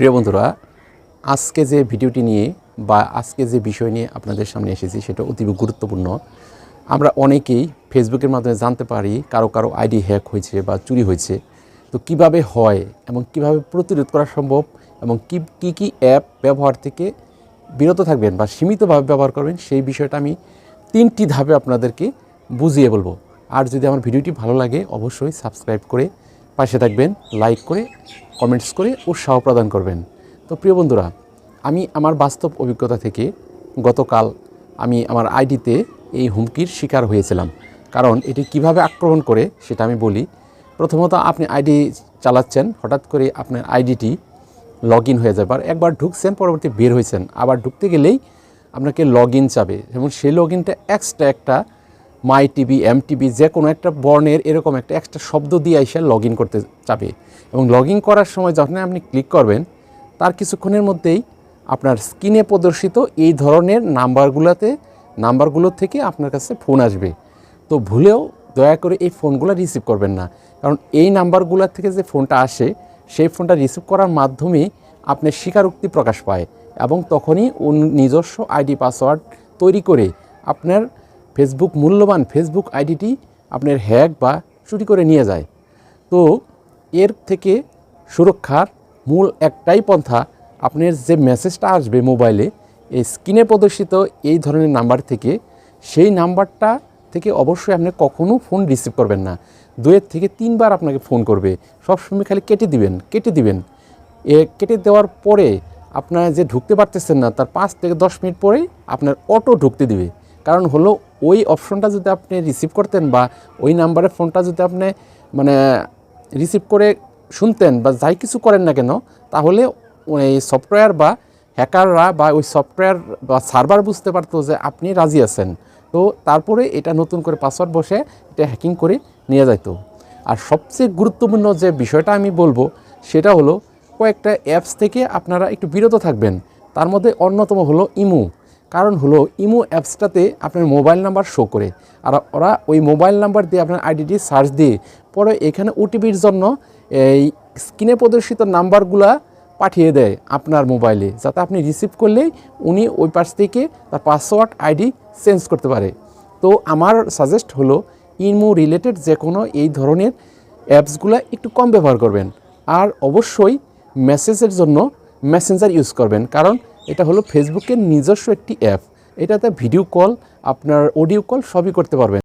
প্রিয় বন্ধুরা, আজকে যে ভিডিওটি নিয়ে বা আজকে যে বিষয় নিয়ে আপনাদের সামনে এসেছি সেটা অতীব গুরুত্বপূর্ণ। আমরা অনেকেই ফেসবুকের মাধ্যমে জানতে পারি কারও কারও আইডি হ্যাক হয়েছে বা চুরি হয়েছে। তো কীভাবে হয় এবং কীভাবে প্রতিরোধ করা সম্ভব এবং কি, কী কী অ্যাপ ব্যবহার থেকে বিরত থাকবেন বা সীমিতভাবে ব্যবহার করবেন সেই বিষয়টা আমি তিনটি ধাপে আপনাদেরকে বুঝিয়ে বলব। আর যদি আমার ভিডিওটি ভালো লাগে, অবশ্যই সাবস্ক্রাইব করে পাশে থাকবেন লাইক করে কমেন্টস করে উৎসাহ প্রদান করবেন। তো প্রিয় বন্ধুরা, আমি আমার বাস্তব অভিজ্ঞতা থেকে গতকাল আমি আমার আইডিতে এই হুমকির শিকার হয়েছিলাম। কারণ এটি কীভাবে আক্রমণ করে সেটা আমি বলি। প্রথমত আপনি আইডি চালাচ্ছেন, হঠাৎ করে আপনার আইডিটি লগ ইন হয়ে যাবে আর একবার ঢুকছেন, পরবর্তী বের হয়েছেন। আবার ঢুকতে গেলেই আপনাকে লগ ইন চাবে। এবং সেই লগ ইনটা এক্সট্রা একটা মাই টিভি এম টিভি যে কোনো একটা বর্ণের এরকম একটা এক্সট্রা শব্দ দিয়ে এসে লগ ইন করতে চাবে। এবং লগ ইন করার সময় যখন আপনি ক্লিক করবেন, তার কিছুক্ষণের মধ্যেই আপনার স্ক্রিনে প্রদর্শিত এই ধরনের নাম্বারগুলোতে, নাম্বারগুলো থেকে আপনার কাছে ফোন আসবে। তো ভুলেও দয়া করে এই ফোনগুলো রিসিভ করবেন না। কারণ এই নাম্বারগুলো থেকে যে ফোনটা আসে, সেই ফোনটা রিসিভ করার মাধ্যমে আপনার স্বীকারোক্তি প্রকাশ পায় এবং তখনই নিজস্ব আইডি পাসওয়ার্ড তৈরি করে আপনার ফেসবুক মূল্যবান ফেসবুক আইডিটি আপনার হ্যাক বা চুরি করে নিয়ে যায়। তো এর থেকে সুরক্ষার মূল একটাই পন্থা আপনার যে মেসেজটা আসবে মোবাইলে এই স্ক্রিনে প্রদর্শিত এই ধরনের নাম্বার থেকে, সেই নাম্বারটা থেকে অবশ্যই আপনি কখনও ফোন রিসিভ করবেন না। দুয়ের থেকে তিনবার আপনাকে ফোন করবে। সবসময় খালি কেটে দিবেন কেটে দিবেন। এ কেটে দেওয়ার পরে আপনার যে ঢুকতে পারতেছেন না, তার পাঁচ থেকে দশ মিনিট পরেই আপনার অটো ঢুকতে দিবে। কারণ হলো ওই অপশনটা যদি আপনি রিসিভ করতেন বা ওই নাম্বারের ফোনটা যদি আপনি মানে রিসিভ করে শুনতেন বা যাই কিছু করেন না কেন, তাহলে ওই সফটওয়্যার বা হ্যাকাররা বা ওই সফটওয়্যার বা সার্ভার বুঝতে পারতো যে আপনি রাজি আছেন। তো তারপরে এটা নতুন করে পাসওয়ার্ড বসে এটা হ্যাকিং করে নিয়ে যাইতো। আর সবচেয়ে গুরুত্বপূর্ণ যে বিষয়টা আমি বলব, সেটা হলো কয়েকটা অ্যাপস থেকে আপনারা একটু বিরত থাকবেন। তার মধ্যে অন্যতম হলো ইমু। কারণ হলো ইমো অ্যাপসটাতে আপনার মোবাইল নাম্বার শো করে। আর ওরা ওই মোবাইল নাম্বার দিয়ে আপনার আইডিটি সার্চ দিয়ে পরে এখানে ওটিপির জন্য এই স্ক্রিনে প্রদর্শিত নাম্বারগুলা পাঠিয়ে দেয় আপনার মোবাইলে, যাতে আপনি রিসিভ করলেই উনি ওই পাশ থেকে তার পাসওয়ার্ড আইডি চেঞ্জ করতে পারে। তো আমার সাজেস্ট হলো ইমো রিলেটেড যে কোনো এই ধরনের অ্যাপসগুলো একটু কম ব্যবহার করবেন। আর অবশ্যই মেসেজের জন্য মেসেঞ্জার ইউজ করবেন। কারণ এটা হলো ফেসবুকের নিজস্ব একটি অ্যাপ এটাতে ভিডিও কল আপনার অডিও কল সবই করতে পারবেন।